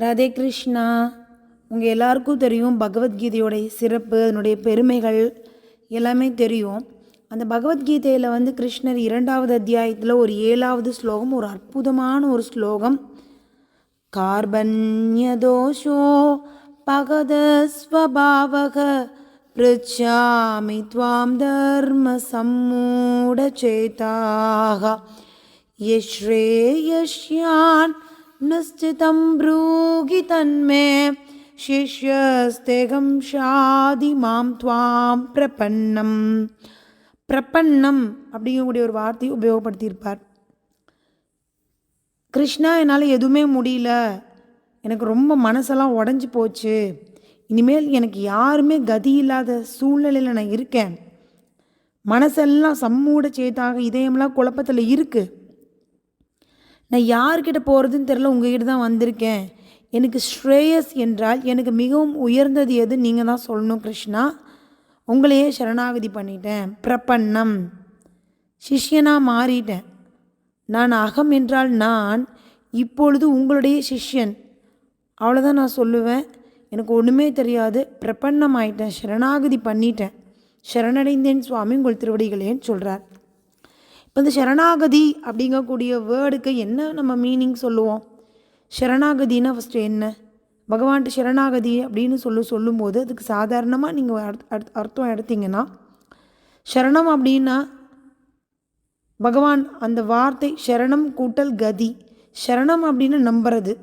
ராதே கிருஷ்ணா. உங்கள் எல்லாருக்கும் தெரியும் பகவத்கீதையோடைய சிறப்பு அதனுடைய பெருமைகள் எல்லாமே தெரியும். அந்த பகவத்கீதையில் வந்து கிருஷ்ணர் இரண்டாவது அத்தியாயத்தில் ஒரு ஏழாவது ஸ்லோகம் ஒரு அற்புதமான ஒரு ஸ்லோகம். கார்பன்யதோஷோ பகதஸ்வபாவக பிருச்சாமி துவாம் தர்ம சம்மூடச்சேதாக யஸ்ரேயஷ்யான் निश्चितं ब्रूहि तन्मे शिष्यस्तेहं ஷாதி மாம் துவாம் பிரபன்னம் பிரபன்னம் அப்படிங்கக்கூடிய ஒரு வார்த்தையை உபயோகப்படுத்தியிருப்பார் கிருஷ்ணா என்னால் எதுவுமே முடியல எனக்கு ரொம்ப மனசெல்லாம் உடஞ்சி போச்சு இனிமேல் எனக்கு யாருமே கதி இல்லாத சூழ்நிலையில் நான் இருக்கேன் மனசெல்லாம் சம்மூட சேத்தாக இதயமெல்லாம் குழப்பத்தில் இருக்குது நான் யார்கிட்ட போகிறதுன்னு தெரில உங்ககிட்ட தான் வந்திருக்கேன். எனக்கு ஸ்ரேயஸ் என்றால் எனக்கு மிகவும் உயர்ந்தது எது? நீங்கள் தான் சொல்லணும் கிருஷ்ணா. உங்களையே சரணாகதி பண்ணிட்டேன். பிரபன்னம். சிஷ்யனாக மாறிட்டேன். நான் அகம் என்றால் நான் இப்பொழுது உங்களுடைய சிஷ்யன். அவ்வளோதான் நான் சொல்லுவேன். எனக்கு ஒன்றுமே தெரியாது. பிரபன்னம் ஆயிட்டேன். சரணாகதி பண்ணிட்டேன். சரணடைந்தேன் சுவாமி. உங்கள் திருவடிகளேன்னு சொல்கிறார் இப்போ இந்த சரணாகதி அப்படிங்கக்கூடிய வேர்டுக்கு என்ன நம்ம மீனிங் சொல்லுவோம்? சரணாகதினா ஃபஸ்ட்டு என்ன? பகவான்கிட்ட சரணாகதி அப்படின்னு சொல்லு சொல்லும்போது அதுக்கு சாதாரணமாக நீங்கள் அர்த்தம் எடுத்தீங்கன்னா சரணம் அப்படின்னா பகவான் அந்த வார்த்தை சரணம் கூட்டல் கதி. சரணம் அப்படின்னு நம்புறது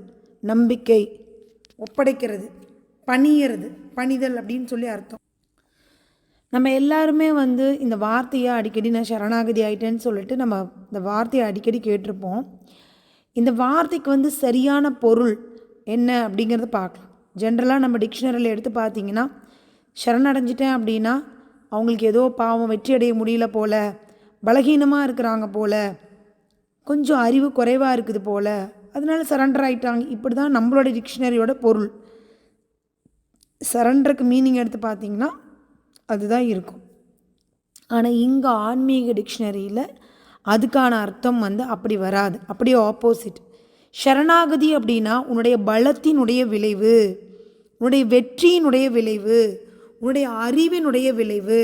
நம்பிக்கை ஒப்படைக்கிறது பணியறது பணிதல் அப்படின்னு சொல்லி அர்த்தம். நம்ம எல்லாருமே வந்து இந்த வார்த்தையை அடிக்கடி நான் சரணாகதி ஆயிட்டேன்னு சொல்லிட்டு நம்ம இந்த வார்த்தையை அடிக்கடி கேட்டிருப்போம். இந்த வார்த்தைக்கு வந்து சரியான பொருள் என்ன அப்படிங்கிறத பார்க்கலாம். ஜென்ரலாக நம்ம டிக்ஷனரியில் எடுத்து பார்த்தீங்கன்னா சரணடைஞ்சிட்டேன் அப்படின்னா அவங்களுக்கு ஏதோ பாவம் வெற்றி அடைய முடியல போல் பலகீனமாக இருக்கிறாங்க போல் கொஞ்சம் அறிவு குறைவாக இருக்குது போல் அதனால சரண்டர் ஆகிட்டாங்க இப்படி தான் நம்மளோட டிக்ஷனரியோட பொருள். சரண்டருக்கு மீனிங் எடுத்து பார்த்தீங்கன்னா அதுதான் இருக்கும். ஆனால் இங்கே ஆன்மீக டிக்ஷனரியில் அதுக்கான அர்த்தம் வந்து அப்படி வராது. அப்படியே ஆப்போசிட் சரணாகதி அப்படின்னா உன்னுடைய பலத்தினுடைய விளைவு உன்னுடைய வெற்றியினுடைய விளைவு உன்னுடைய அறிவினுடைய விளைவு.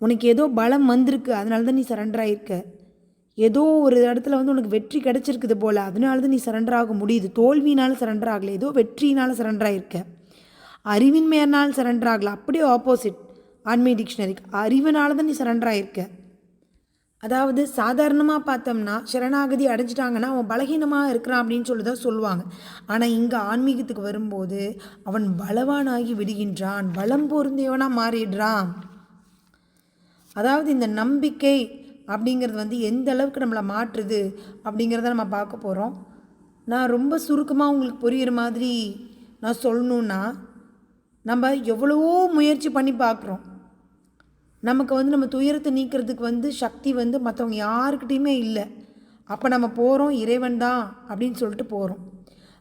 உனக்கு ஏதோ பலம் வந்திருக்கு அதனால தான் நீ சரண்டர் ஆகிருக்க ஏதோ ஒரு இடத்துல வந்து உனக்கு வெற்றி கிடச்சிருக்குது போல் அதனால தான் நீ சரண்டர் ஆக முடியுது. தோல்வியினால் சரண்டர் ஆகலை ஏதோ வெற்றியினால் சரண்டர் ஆகிருக்க அறிவின்மையினால் சரண்டர் ஆகலை அப்படியே ஆப்போசிட் ஆன்மீக டிக்ஷனரிக்கு அறிவினால தான் நீ சரண்டர் ஆகிருக்க அதாவது சாதாரணமாக பார்த்தோம்னா சரணாகதி அடைஞ்சிட்டாங்கன்னா அவன் பலகீனமாக இருக்கிறான் அப்படின்னு சொல்லி தான் சொல்லுவாங்க. ஆனால் இங்கே ஆன்மீகத்துக்கு வரும்போது அவன் பலவானாகி விடுகின்றான். பலம் பொருந்தியவனாக மாறிடுறான். அதாவது இந்த நம்பிக்கை அப்படிங்கிறது வந்து எந்த அளவுக்கு நம்மளை மாற்றுது அப்படிங்கிறத நம்ம பார்க்க போகிறோம் நான் ரொம்ப சுருக்கமாக உங்களுக்கு புரிகிற மாதிரி நான் சொல்லணுன்னா நம்ம எவ்வளவோ முயற்சி பண்ணி பார்க்குறோம். நமக்கு வந்து நம்ம துயரத்தை நீக்கிறதுக்கு வந்து சக்தி வந்து மற்றவங்க யாருக்கிட்டேயுமே இல்லை. அப்போ நம்ம போகிறோம் இறைவன் தான் அப்படின்னு சொல்லிட்டு போகிறோம்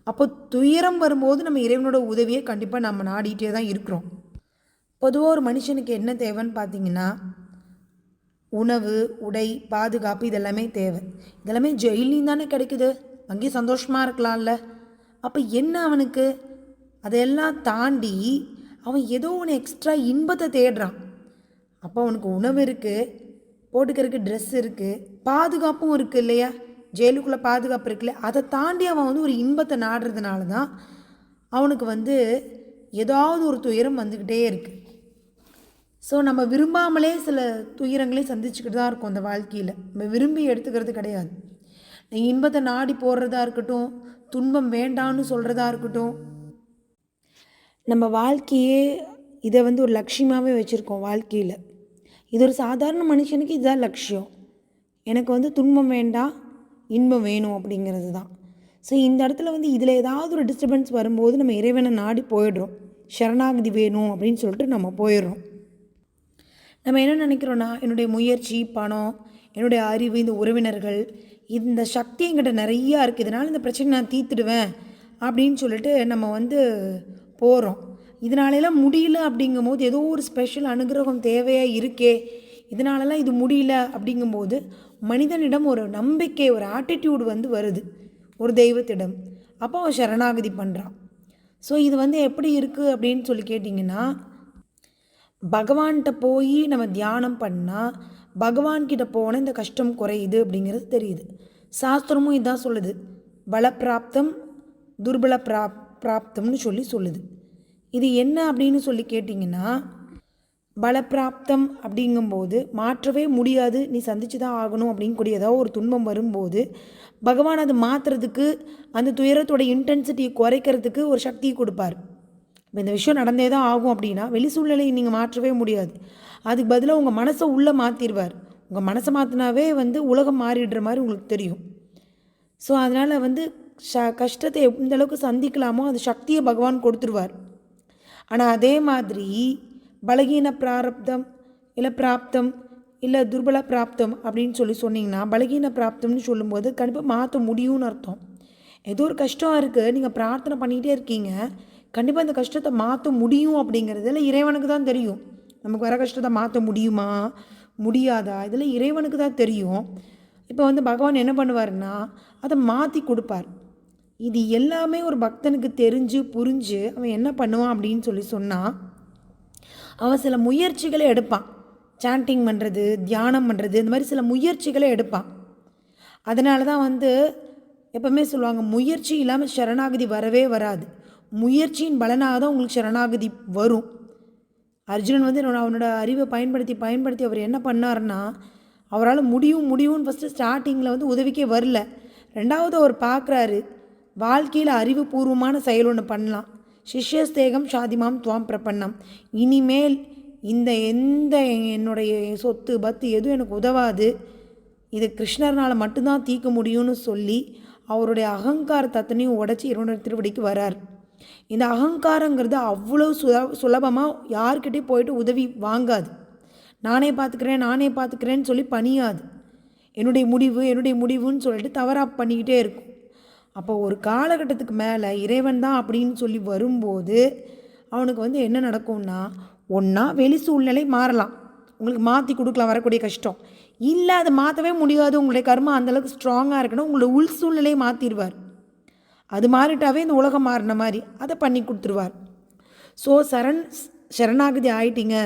அப்போ துயரம் வரும்போது நம்ம இறைவனோட உதவியை கண்டிப்பாக நம்ம நாடிகிட்டே தான் இருக்கிறோம். பொதுவாக ஒரு மனுஷனுக்கு என்ன தேவைன்னு பார்த்தீங்கன்னா உணவு உடை பாதுகாப்பு இதெல்லாமே தேவை. இதெல்லாமே ஜெயிலையும் தானே கிடைக்குது. அங்கேயும் சந்தோஷமாக இருக்கலாம்ல. அப்போ என்ன அவனுக்கு? அதையெல்லாம் தாண்டி அவன் ஏதோ ஒன்று எக்ஸ்ட்ரா இன்பத்தை தேடுறான். அப்போ அவனுக்கு உணவு இருக்குது போட்டுக்கிறதுக்கு ட்ரெஸ் இருக்குது பாதுகாப்பும் இருக்குது இல்லையா? ஜெயிலுக்குள்ளே பாதுகாப்பு இருக்குல்ல அதை தாண்டி அவன் வந்து ஒரு இன்பத்தை நாடுறதுனால தான் அவனுக்கு வந்து ஏதாவது ஒரு துயரம் வந்துக்கிட்டே இருக்குது ஸோ நம்ம விரும்பாமலே சில துயரங்களையும் சந்திச்சுக்கிட்டு தான் இருக்கும் அந்த வாழ்க்கையில். நம்ம விரும்பி எடுத்துக்கிறது கிடையாது. இன்பத்தை நாடி போடுறதா இருக்கட்டும் துன்பம் வேண்டான்னு சொல்கிறதா இருக்கட்டும் நம்ம வாழ்க்கையே இதை வந்து ஒரு லட்சியமாகவே வச்சுருக்கோம் வாழ்க்கையில். இது ஒரு சாதாரண மனுஷனுக்கு இதுதான் லட்சியம். எனக்கு வந்து துன்பம் வேண்டாம் இன்பம் வேணும் அப்படிங்கிறது தான். ஸோ இந்த இடத்துல வந்து இதில் ஏதாவது ஒரு டிஸ்டர்பன்ஸ் வரும்போது நம்ம இறைவனை நாடி போயிடுறோம். சரணாகதி வேணும் அப்படின்னு சொல்லிட்டு நம்ம போயிடுறோம். நம்ம என்ன நினைக்கிறோன்னா என்னுடைய முயற்சி பணம் என்னுடைய அறிவு இந்த உறவினர்கள் இந்த சக்தி என்கிட்ட நிறையா இருக்குது இதனால் இந்த பிரச்சனை நான் தீர்த்துடுவேன் அப்படின்னு சொல்லிட்டு நம்ம வந்து போகிறோம் இதனாலெல்லாம் முடியல அப்படிங்கும்போது ஏதோ ஒரு ஸ்பெஷல் அனுகிரகம் தேவையாக இருக்கே. இதனாலலாம் இது முடியல அப்படிங்கும்போது மனிதனிடம் ஒரு நம்பிக்கை ஒரு ஆட்டிடியூடு வந்து வருது. ஒரு தெய்வத்திடம். அப்போ அவன் சரணாகதி பண்ணுறான் ஸோ இது வந்து எப்படி இருக்குது அப்படின்னு சொல்லி கேட்டிங்கன்னா பகவான்கிட்ட போய் நம்ம தியானம் பண்ணால் பகவான்கிட்ட போனால் இந்த கஷ்டம் குறையுது அப்படிங்கிறது தெரியுது. சாஸ்திரமும் இதான் சொல்லுது. பலப்பிராப்தம் துர்பல பிராப் பிராப்தம்னு சொல்லி சொல்லுது. இது என்ன அப்படின்னு சொல்லி கேட்டிங்கன்னா பலப்பிராப்தம் அப்படிங்கும்போது மாற்றவே முடியாது நீ சந்திச்சு தான் ஆகணும் அப்படின்னு கூடிய ஏதாவது ஒரு துன்பம் வரும்போது பகவான் அது மாற்றுறதுக்கு அந்த துயரத்தோட இன்டென்சிட்டியை குறைக்கிறதுக்கு ஒரு சக்தியை கொடுப்பார். இப்போ இந்த விஷயம் நடந்தே தான் ஆகும் அப்படின்னா வெளி சூழ்நிலையை நீங்கள் மாற்றவே முடியாது. அதுக்கு பதிலாக உங்கள் மனசை உள்ளே மாற்றிடுவார் உங்கள் மனசை மாற்றினாவே வந்து உலகம் மாறிடுற மாதிரி உங்களுக்கு தெரியும். ஸோ அதனால் வந்து ஷ கஷ்டத்தை எந்த அளவுக்கு சந்திக்கலாமோ அந்த சக்தியை பகவான் கொடுத்துருவார். ஆனால் அதே மாதிரி பலகீன பிராரப்தம் இல்லை பிராப்தம் இல்லை துர்பல பிராப்தம் அப்படின்னு சொல்லி சொன்னீங்கன்னா பலகீன பிராப்தம்னு சொல்லும்போது கண்டிப்பாக மாற்ற முடியும்னு அர்த்தம். ஏதோ ஒரு கஷ்டம் இருக்குது நீங்கள் பிரார்த்தனை பண்ணிகிட்டே இருக்கீங்க கண்டிப்பாக அந்த கஷ்டத்தை மாற்ற முடியும் அப்படிங்கிறதுல இறைவனுக்கு தான் தெரியும். நமக்கு வர கஷ்டத்தை மாற்ற முடியுமா முடியாதா? இதில் இறைவனுக்கு தான் தெரியும். இப்போ வந்து பகவான் என்ன பண்ணுவார்னா அதை மாற்றி கொடுப்பார். இது எல்லாமே ஒரு பக்தனுக்கு தெரிஞ்சு புரிஞ்சு அவன் என்ன பண்ணுவான் அப்படின்னு சொல்லி சொன்னால் அவன் சில முயற்சிகளை எடுப்பான். சாண்டிங் பண்ணுறது தியானம் பண்ணுறது இந்த மாதிரி சில முயற்சிகளை எடுப்பான். அதனால தான் வந்து எப்பவுமே சொல்லுவாங்க முயற்சி இல்லாமல் சரணாகதி வரவே வராது. முயற்சியின் பலனாக தான் உங்களுக்கு சரணாகதி வரும். அர்ஜுனன் வந்து என்னோட அவனோட அறிவை பயன்படுத்தி பயன்படுத்தி அவர் என்ன பண்ணார்னா அவரால் முடியும் முடியும்னு ஃபஸ்ட்டு ஸ்டார்டிங்கில் வந்து உதவிக்கே வரல. ரெண்டாவது அவர் பார்க்குறாரு வாழ்க்கையில் அறிவுபூர்வமான செயல் ஒன்று பண்ணலாம். சிஷ்யஸ்தேகம் சாதிமாம் துவாம் பிரபண்ணம் இனிமேல் இந்த எந்த என்னுடைய சொத்து பத்து எதுவும் எனக்கு உதவாது. இது கிருஷ்ணர்னால் மட்டும்தான் தீர்க்க முடியும்னு சொல்லி அவருடைய அகங்கார தத்தனையும் உடச்சி இறைவனுடைய திருவடிக்கு வரார். இந்த அகங்காரங்கிறது அவ்வளோ சுல சுலபமாக யார்கிட்டயும் போயிட்டு உதவி வாங்காது. நானே பார்த்துக்கிறேன் நானே பார்த்துக்கிறேன்னு சொல்லி பணியாது. என்னுடைய முடிவு என்னுடைய முடிவுன்னு சொல்லிட்டு தவறாக பண்ணிக்கிட்டே இருக்கும். அப்போ ஒரு காலகட்டத்துக்கு மேலே இறைவன் தான் அப்படின்னு சொல்லி வரும்போது அவனுக்கு வந்து என்ன நடக்கும்னா ஒன்றா வெளி சூழ்நிலை மாறலாம். உங்களுக்கு மாற்றி கொடுக்கலாம் வரக்கூடிய கஷ்டம். இல்லை அதை மாற்றவே முடியாது. உங்களுடைய கர்மா அந்தளவுக்கு ஸ்ட்ராங்காக இருக்கணும். உங்களோட உள் சூழ்நிலையை மாற்றிடுவார் அது மாறிட்டாவே இந்த உலகம் மாறின மாதிரி அதை பண்ணி கொடுத்துருவார். ஸோ சரண் சரணாகதி ஆயிட்டீங்க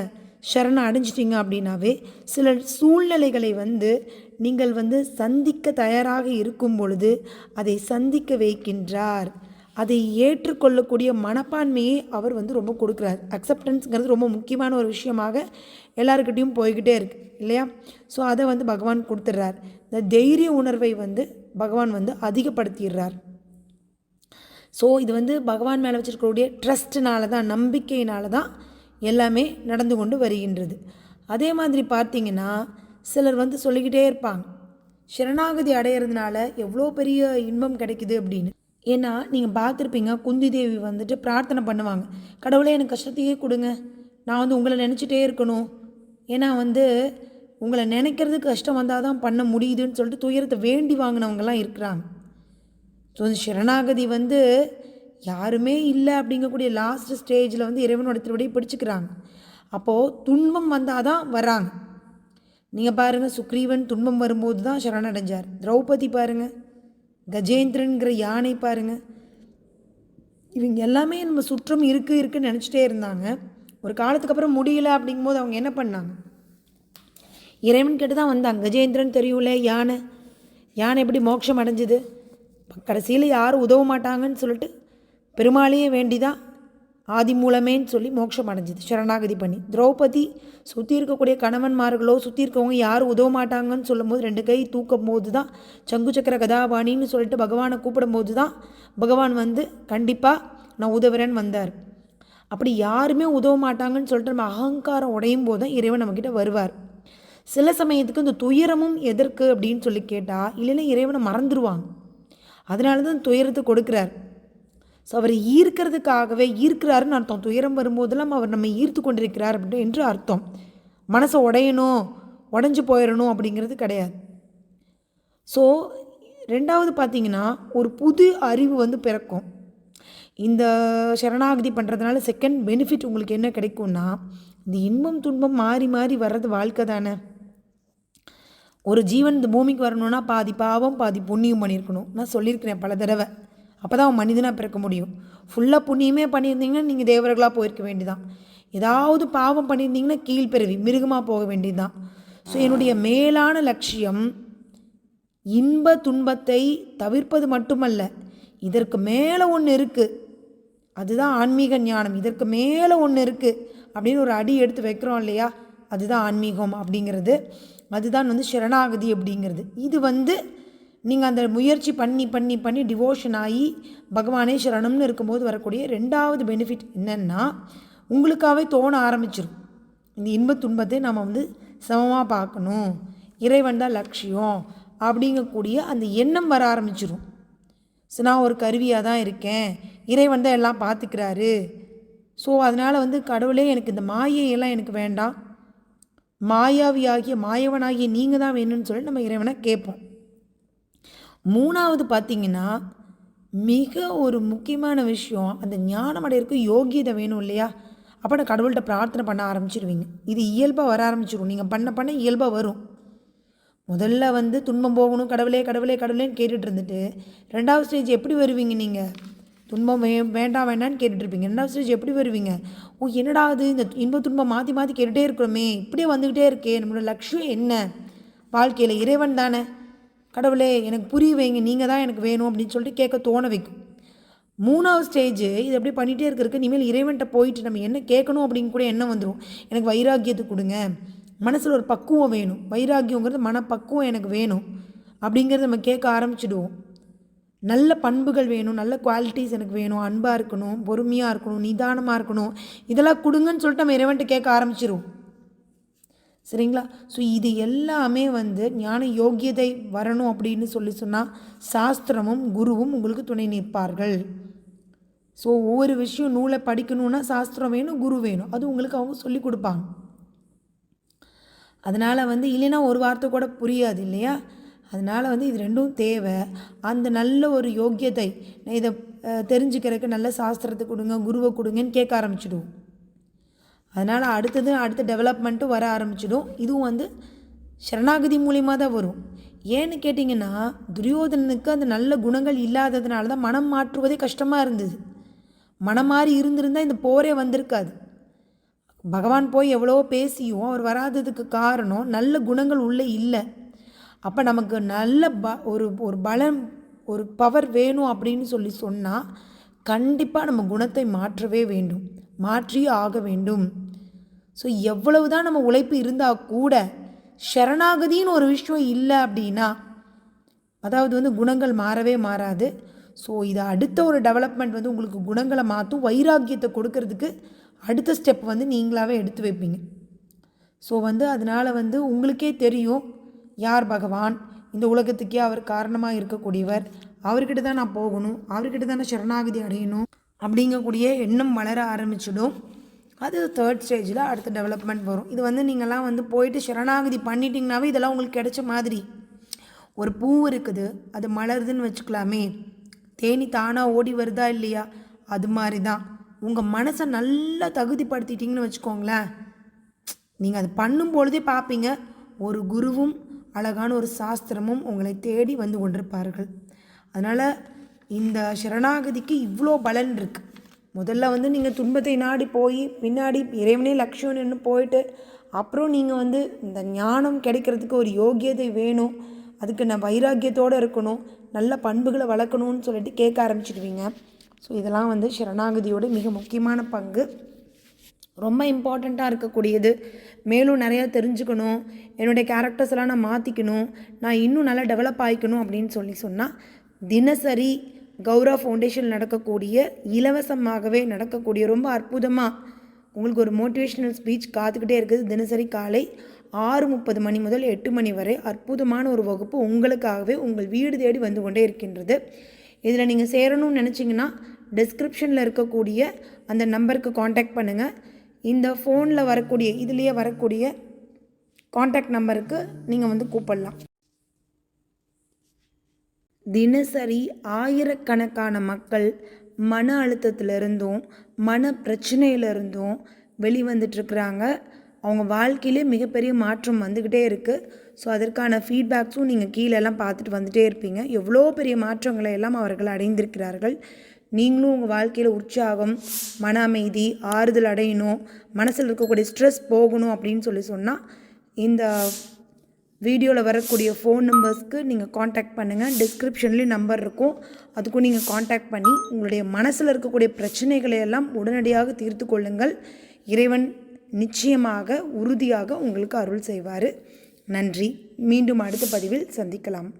சரணம் அடைஞ்சிட்டிங்க அப்படின்னாவே சில சூழ்நிலைகளை வந்து நீங்கள் வந்து சந்திக்க தயாராக இருக்கும் பொழுது அதை சந்திக்க வைக்கின்றார். அதை ஏற்றுக்கொள்ளக்கூடிய மனப்பான்மையை அவர் வந்து ரொம்ப கொடுக்குறார். அக்செப்டன்ஸுங்கிறது ரொம்ப முக்கியமான ஒரு விஷயமாக எல்லாருக்கிட்டேயும் போய்கிட்டே இருக்கு இல்லையா? ஸோ அதை வந்து பகவான் கொடுத்துட்றார். இந்த தைரிய உணர்வை வந்து பகவான் வந்து அதிகப்படுத்திடுறார். ஸோ இது வந்து பகவான் மேலே வச்சுருக்கக்கூடிய ட்ரஸ்ட்னால தான் நம்பிக்கையினால தான் எல்லாமே நடந்து கொண்டு வருகின்றது. அதே மாதிரி பார்த்திங்கன்னா சிலர் வந்து சொல்லிக்கிட்டே இருப்பாங்க. சரணாகதி அடையிறதுனால எவ்வளோ பெரிய இன்பம் கிடைக்குது அப்படின்னு. ஏன்னா நீங்கள் பார்த்துருப்பீங்க குந்தி தேவி வந்துட்டு பிரார்த்தனை பண்ணுவாங்க. கடவுளே எனக்கு கஷ்டத்தையே கொடுங்க. நான் வந்து உங்களை நினச்சிட்டே இருக்கணும். ஏன்னா வந்து உங்களை நினைக்கிறதுக்கு கஷ்டம் வந்தால் தான் பண்ண முடியுதுன்னு சொல்லிட்டு துயரத்தை வேண்டி வாங்கினவங்கலாம் இருக்கிறாங்க. ஸோ இந்த சரணாகதி வந்து யாருமே இல்லை அப்படிங்கக்கூடிய லாஸ்ட் ஸ்டேஜில் வந்து இறைவனோட திருவடியை பிடிச்சிக்கிறாங்க. அப்போது துன்பம் வந்தால் தான் வராங்க. நீங்கள் பாருங்கள் சுக்ரீவன் துன்பம் வரும்போது தான் சரணடைஞ்சார். திரௌபதி பாருங்கள் கஜேந்திரன்கிற யானை பாருங்கள் இவங்க எல்லாமே நம்ம சுற்றம் இருக்குது இருக்குன்னு நினச்சிட்டே இருந்தாங்க. ஒரு காலத்துக்கு அப்புறம் முடியல அப்படிங்கும்போது அவங்க என்ன பண்ணாங்க? இறைவன் கிட்ட தான் வந்தாங்க. கஜேந்திரன் தெரியும்ல யானை. யானை எப்படி மோட்சம் அடைஞ்சுது? கடைசியில் யாரும் உதவ மாட்டாங்கன்னு சொல்லிட்டு பெருமாளையே வேண்டிதான். ஆதி மூலமேன்னு சொல்லி மோட்சம் அடைஞ்சிது. சரணாகதி பண்ணி. திரௌபதி சுற்றி இருக்கக்கூடிய கணவன்மார்களோ சுற்றி இருக்கவங்க யாரும் உதவ மாட்டாங்கன்னு சொல்லும்போது ரெண்டு கை தூக்கும் போது தான் சங்கு சக்கர கதாபாணின்னு சொல்லிட்டு பகவானை கூப்பிடும் போது தான் பகவான் வந்து கண்டிப்பாக நான் உதவுறேன்னு வந்தார். அப்படி யாருமே உதவ மாட்டாங்கன்னு சொல்லிட்டு நம்ம அகங்காரம் உடையும் போது தான் இறைவன் நம்மக்கிட்ட வருவார். சில சமயத்துக்கு இந்த துயரமும் எதற்கு அப்படின்னு சொல்லி கேட்டால் இல்லைன்னா இறைவனை மறந்துடுவாங்க அதனால தான் துயரத்தை கொடுக்குறார். ஸோ அவர் ஈர்க்கிறதுக்காகவே ஈர்க்கிறாருன்னு அர்த்தம். துயரம் வரும்போதெல்லாம் அவர் நம்ம ஈர்த்து கொண்டிருக்கிறார் அப்படின்னு என்று அர்த்தம். மனசை உடையணும் உடஞ்சி போயிடணும் அப்படிங்கிறது கிடையாது. ஸோ ரெண்டாவது பார்த்தீங்கன்னா ஒரு புது அறிவு வந்து பிறக்கும். இந்த சரணாகதி பண்ணுறதுனால செகண்ட் பெனிஃபிட் உங்களுக்கு என்ன கிடைக்கும்னா இந்த இன்பம் துன்பம் மாறி மாறி வர்றது வாழ்க்கை தானே. ஒரு ஜீவன் இந்த பூமிக்கு வரணும்னா பாதி பாவம் பாதி புண்ணியம் பண்ணியிருக்கணும். நான் சொல்லியிருக்கிறேன் பல தடவை. அப்போ தான் மனிதனாக பிறக்க முடியும். ஃபுல்லாக புண்ணியமே பண்ணியிருந்தீங்கன்னா நீங்கள் தேவர்களாக போயிருக்க வேண்டியதான் ஏதாவது பாவம் பண்ணியிருந்தீங்கன்னா கீழ்பிறவி மிருகமாக போக வேண்டியதுதான். ஸோ என்னுடைய மேலான லட்சியம் இன்ப துன்பத்தை தவிர்ப்பது மட்டுமல்ல. இதற்கு மேலே ஒன்று இருக்குது அதுதான் ஆன்மீக ஞானம். இதற்கு மேலே ஒன்று இருக்குது அப்படின்னு ஒரு அடி எடுத்து வைக்கிறோம் இல்லையா? அதுதான் ஆன்மீகம் அப்படிங்கிறது. அதுதான் வந்து சரணாகதி அப்படிங்கிறது. இது வந்து நீங்கள் அந்த முயற்சி பண்ணி பண்ணி பண்ணி டிவோஷன் ஆகி பகவானே சரணம்னு இருக்கும்போது வரக்கூடிய ரெண்டாவது பெனிஃபிட் என்னென்னா உங்களுக்காகவே தோண ஆரம்பிச்சிடும் இந்த இன்ப துன்பத்தை நம்ம வந்து சமமாக பார்க்கணும். இறைவன் தான் லட்சியம் அப்படிங்கக்கூடிய அந்த எண்ணம் வர ஆரம்பிச்சிடும் ஸோ நான் ஒரு கருவியாக தான் இருக்கேன். இறைவன் தான் எல்லாம் பார்த்துக்கிறாரு. ஸோ அதனால் வந்து கடவுளே எனக்கு இந்த மாயையெல்லாம் எனக்கு வேண்டாம். மாயாவியாகிய மாயவனாகிய நீங்கள் தான் வேணும்னு சொல்லி நம்ம இறைவனை கேட்போம். மூணாவது பார்த்தீங்கன்னா மிக ஒரு முக்கியமான விஷயம் அந்த ஞானம் அடையிறதுக்கு யோகியதை வேணும் இல்லையா? அப்போ நான் கடவுள்கிட்ட பிரார்த்தனை பண்ண ஆரம்பிச்சிருவீங்க. இது இயல்பாக வர ஆரம்பிச்சிடும் நீங்கள் பண்ண பண்ண இயல்பாக வரும். முதல்ல வந்து துன்பம் போகணும் கடவுளே கடவுளே கடவுளேன்னு கேட்டுட்டு இருந்துட்டு ரெண்டாவது ஸ்டேஜ் எப்படி வருவீங்க நீங்கள் துன்பம் வே வேண்டாம் வேண்டாம்னு கேட்டுட்டு இருப்பீங்க. ரெண்டாவது ஸ்டேஜ் எப்படி வருவீங்க? ஓ என்னடா அது இந்த இன்ப துன்பம் மாற்றி மாற்றி கேட்டுகிட்டே இருக்கிறோமே. இப்படியே வந்துக்கிட்டே இருக்கே. நம்மளோட லட்சியம் என்ன? வாழ்க்கையில் இறைவன் தானே. கடவுளே எனக்கு புரிய வைங்க நீங்கள் தான் எனக்கு வேணும் அப்படின்னு சொல்லிட்டு கேட்க தோண வைக்கும். மூணாவது ஸ்டேஜ் இது அப்படியே பண்ணிகிட்டே இருக்கிறதுக்கு இனிமேல் இறைவன்கிட்ட போயிட்டு நம்ம என்ன கேட்கணும் அப்படின்னு கூட எண்ணம் வந்துடும் எனக்கு வைராக்கியத்தை கொடுங்க. மனசில் ஒரு பக்குவம் வேணும். வைராக்கியங்கிறது மனப்பக்குவம் எனக்கு வேணும் அப்படிங்கிறத நம்ம கேட்க ஆரம்பிச்சிடுவோம். நல்ல பண்புகள் வேணும். நல்ல குவாலிட்டிஸ் எனக்கு வேணும். அன்பாக இருக்கணும். பொறுமையாக இருக்கணும். நிதானமாக இருக்கணும். இதெல்லாம் கொடுங்கன்னு சொல்லிட்டு நம்ம இறைவன்ட்டு கேட்க ஆரம்பிச்சிருவோம். சரிங்களா? ஸோ இது எல்லாமே வந்து ஞான யோக்கியதை வரணும் அப்படின்னு சொல்லி சொன்னால் சாஸ்திரமும் குருவும் உங்களுக்கு துணை நிற்பார்கள். ஸோ ஒவ்வொரு விஷயம் நூலை படிக்கணுன்னா சாஸ்திரம் வேணும் குரு வேணும். அது உங்களுக்கு அவங்க சொல்லி கொடுப்பாங்க. அதனால் வந்து இல்லைன்னா ஒரு வார்த்தை கூட புரியாது இல்லையா? அதனால் வந்து இது ரெண்டும் தேவை. அந்த நல்ல ஒரு யோக்கியத்தை இதை தெரிஞ்சுக்கிறதுக்கு நல்ல சாஸ்திரத்தை கொடுங்க குருவை கொடுங்கன்னு கேட்க ஆரம்பிச்சிடுவோம். அதனால் அடுத்தது அடுத்த டெவலப்மெண்ட்டும் வர ஆரம்பிச்சிடும். இதுவும் வந்து சரணாகதி மூலிமா தான் வரும். ஏன்னு கேட்டிங்கன்னா துரியோதனனுக்கு அந்த நல்ல குணங்கள் இல்லாததுனால தான் மனம் மாற்றுவதே கஷ்டமாக இருந்தது. மனம் மாறி இருந்திருந்தால் இந்த போரே வந்திருக்காது. பகவான் போய் எவ்வளோ பேசியும் அவர் வராததுக்கு காரணம் நல்ல குணங்கள் உள்ளே இல்லை. அப்போ நமக்கு நல்ல ப ஒரு ஒரு பலம் ஒரு பவர் வேணும் அப்படின்னு சொல்லி சொன்னால் கண்டிப்பாக நம்ம குணத்தை மாற்றவே வேண்டும். மாற்றியே ஆக வேண்டும். ஸோ எவ்வளவு தான் நம்ம உழைப்பு இருந்தால் கூட சரணாகதின்னு ஒரு விஷயம் இல்லை அப்படின்னா அதாவது வந்து குணங்கள் மாறவே மாறாது. ஸோ இது அடுத்த ஒரு டெவலப்மெண்ட் வந்து உங்களுக்கு குணங்களை மாற்றும் வைராக்கியத்தை கொடுக்கறதுக்கு அடுத்த ஸ்டெப் வந்து நீங்களாகவே எடுத்து வைப்பீங்க. ஸோ வந்து அதனால் வந்து உங்களுக்கே தெரியும் யார் பகவான்? இந்த உலகத்துக்கே அவர் காரணமாக இருக்கக்கூடியவர். அவர்கிட்ட தான் நான் போகணும். அவர்கிட்ட தான் நான் சரணாகதி அடையணும். அப்படிங்கக்கூடிய எண்ணம் வளர ஆரம்பிச்சிடும். அது தேர்ட் ஸ்டேஜில் அடுத்த டெவலப்மெண்ட் வரும். இது வந்து நீங்கள்லாம் வந்து போயிட்டு சரணாகதி பண்ணிட்டீங்கனாவே இதெல்லாம் உங்களுக்கு கிடைச்ச மாதிரி. ஒரு பூ இருக்குது அது மலருதுன்னு வச்சுக்கலாமே. தேனி தானாக ஓடி வருதா இல்லையா? அது மாதிரி தான் உங்கள் மனசை நல்லா தகுதிப்படுத்திட்டிங்கன்னு வச்சுக்கோங்களேன். நீங்கள் அது பண்ணும் பொழுதே பார்ப்பீங்க ஒரு குருவும் அழகான ஒரு சாஸ்திரமும் உங்களை தேடி வந்து கொண்டிருப்பார்கள். அதனால் இந்த சரணாகதிக்கு இவ்வளோ பலன் இருக்குது முதல்ல வந்து நீங்கள் துன்பத்தை நாடி போய் பின்னாடி இறைவனே லக்ஷ்மணன்னு போயிட்டு அப்புறம் நீங்கள் வந்து இந்த ஞானம் கிடைக்கிறதுக்கு ஒரு யோகியதை வேணும் அதுக்கு நான் வைராக்கியத்தோடு இருக்கணும் நல்ல பண்புகளை வளர்க்கணும்னு சொல்லிட்டு கேட்க ஆரம்பிச்சிடுவீங்க. ஸோ இதெல்லாம் வந்து சரணாகதியோட மிக முக்கியமான பங்கு. ரொம்ப இம்பார்ட்டண்ட்டாக இருக்கக்கூடியது. மேலும் நிறையா தெரிஞ்சுக்கணும். என்னுடைய கேரக்டர்ஸ் எல்லாம் நான் மாற்றிக்கணும் நான் இன்னும் நல்லா டெவலப் ஆகிக்கணும் அப்படின்னு சொல்லி சொன்னால் தினசரி கௌரா ஃபவுண்டேஷன் நடக்கக்கூடிய இலவசமாகவே நடக்கக்கூடிய ரொம்ப அற்புதமாக உங்களுக்கு ஒரு மோட்டிவேஷ்னல் ஸ்பீச் காத்துக்கிட்டே இருக்குது. தினசரி காலை ஆறு முப்பது மணி முதல் எட்டு மணி வரை அற்புதமான ஒரு வகுப்பு உங்களுக்காகவே உங்கள் வீடு தேடி வந்து கொண்டே இருக்கின்றது. இதில் நீங்கள் சேரணும்னு நினச்சிங்கன்னா டிஸ்கிரிப்ஷனில் இருக்கக்கூடிய அந்த நம்பருக்கு காண்டாக்ட் பண்ணுங்கள் இந்த ஃபோனில் வரக்கூடிய இதுலேயே வரக்கூடிய காண்டாக்ட் நம்பருக்கு நீங்கள் வந்து கூப்பிடலாம். தினசரி ஆயிரக்கணக்கான மக்கள் மன அழுத்தத்திலிருந்தும் மன பிரச்சனையிலிருந்தும் வெளிவந்துட்டுருக்குறாங்க. அவங்க வாழ்க்கையிலே மிகப்பெரிய மாற்றம் வந்துக்கிட்டே இருக்குது ஸோ அதற்கான ஃபீட்பேக்ஸும் நீங்கள் கீழெல்லாம் பார்த்துட்டு வந்துகிட்டே இருப்பீங்க. எவ்வளோ பெரிய மாற்றங்களை எல்லாம் அவர்கள் அடைந்திருக்கிறார்கள். நீங்களும் உங்கள் வாழ்க்கையில் உற்சாகம் மன அமைதி ஆறுதல் அடையணும் மனசில் இருக்கக்கூடிய ஸ்ட்ரெஸ் போகணும் அப்படின்னு சொல்லி சொன்னால் இந்த வீடியோவில் வரக்கூடிய ஃபோன் நம்பர்ஸ்க்கு நீங்கள் காண்டாக்ட் பண்ணுங்கள் டிஸ்கிரிப்ஷன்லேயும் நம்பர் இருக்கும். அதுக்கும் நீங்கள் காண்டாக்ட் பண்ணி உங்களுடைய மனசில் இருக்கக்கூடிய பிரச்சனைகளை எல்லாம் உடனடியாக தீர்த்து கொள்ளுங்கள். இறைவன் நிச்சயமாக உறுதியாக உங்களுக்கு அருள் செய்வார். நன்றி. மீண்டும் அடுத்த பதிவில் சந்திக்கலாம்.